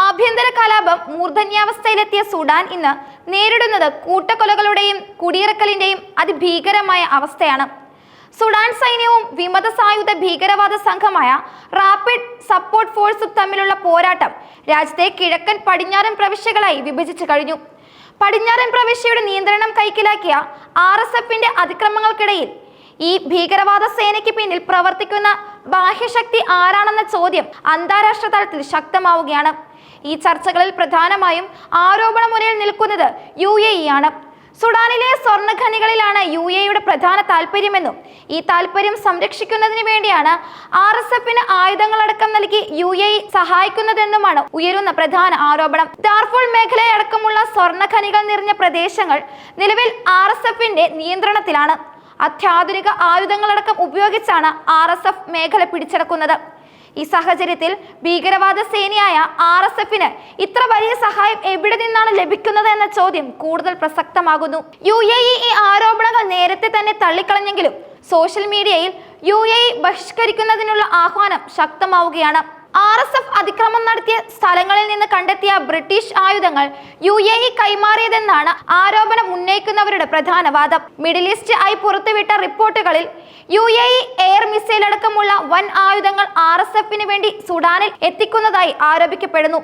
ആഭ്യന്തര കലാപം മൂർധന്യാവസ്ഥയിലെത്തിയ സുഡാൻ ഇന്ന് നേരിടുന്നത് കൂട്ടക്കൊലകളുടെയും കുടിയിറക്കലിന്റെയും അതിഭീകരമായ അവസ്ഥയാണ്. സുഡാൻ സൈന്യവും വിമത സായുധ ഭീകരവാദ സംഘമായ റാപ്പിഡ് സപ്പോർട്ട് ഫോഴ്സും തമ്മിലുള്ള പോരാട്ടം രാജ്യത്തെ കിഴക്കൻ പടിഞ്ഞാറൻ പ്രവിശ്യകളായി വിഭജിച്ചു കഴിഞ്ഞു. പടിഞ്ഞാറൻ പ്രവിശ്യയുടെ നിയന്ത്രണം കൈക്കലാക്കിയ ആർ എസ് എഫിന്റെ അതിക്രമങ്ങൾക്കിടയിൽ ഈ ഭീകരവാദ സേനയ്ക്ക് പിന്നിൽ പ്രവർത്തിക്കുന്ന ബാഹ്യശക്തി ആരാണെന്ന ചോദ്യം അന്താരാഷ്ട്ര തലത്തിൽ ശക്തമാവുകയാണ്. ഈ ചർച്ചകളിൽ പ്രധാനമായും ആരോപണ മുനയിൽ നിൽക്കുന്നത് യു എ ഇ ആണ്. സുഡാനിലെ സ്വർണഖനികളിലാണ് യു എയുടെ പ്രധാന താല്പര്യമെന്നും ഈ താല്പര്യം സംരക്ഷിക്കുന്നതിന് വേണ്ടിയാണ് ആർ എസ് എഫിന് ആയുധങ്ങളടക്കം നൽകി യു എ സഹായിക്കുന്നതെന്നുമാണ് ഉയരുന്ന പ്രധാന ആരോപണം. ദാർഫോൾ മേഖലയടക്കമുള്ള സ്വർണഖനികൾ നിറഞ്ഞ പ്രദേശങ്ങൾ നിലവിൽ ആർ എസ് എഫിന്റെ നിയന്ത്രണത്തിലാണ്. അത്യാധുനിക ആയുധങ്ങളടക്കം ഉപയോഗിച്ചാണ് ആർ എസ് എഫ് മേഖല പിടിച്ചെടുക്കുന്നത്. ഈ സാഹചര്യത്തിൽ ഭീകരവാദ സേനയായ ആർ എസ് എഫിന് ഇത്ര വലിയ സഹായം എവിടെ നിന്നാണ് ലഭിക്കുന്നത് എന്ന ചോദ്യം കൂടുതൽ പ്രസക്തമാകുന്നു. യു എ ഇ ഈ ആരോപണങ്ങൾ നേരത്തെ തന്നെ തള്ളിക്കളഞ്ഞെങ്കിലും സോഷ്യൽ മീഡിയയിൽ യു എ ഇ ബഹിഷ്കരിക്കുന്നതിനുള്ള ആഹ്വാനം ശക്തമാവുകയാണ്. ആർ എസ് എഫ് അതിക്രമം നടത്തിയ സ്ഥലങ്ങളിൽ നിന്ന് കണ്ടെത്തിയ ബ്രിട്ടീഷ് ആയുധങ്ങൾ യു എ ഇ കൈമാറിയതെന്നാണ് ആരോപണം ഉന്നയിക്കുന്നവരുടെ പ്രധാന വാദം. മിഡിൽ ഈസ്റ്റ് ആയി പുറത്തുവിട്ട റിപ്പോർട്ടുകളിൽ U A E air missile അടക്കമുള്ള വൻ ആയുധങ്ങൾ ആർ എസ് എഫിന് വേണ്ടി സുഡാനിൽ എത്തിക്കുന്നതായി ആരോപിക്കപ്പെടുന്നു.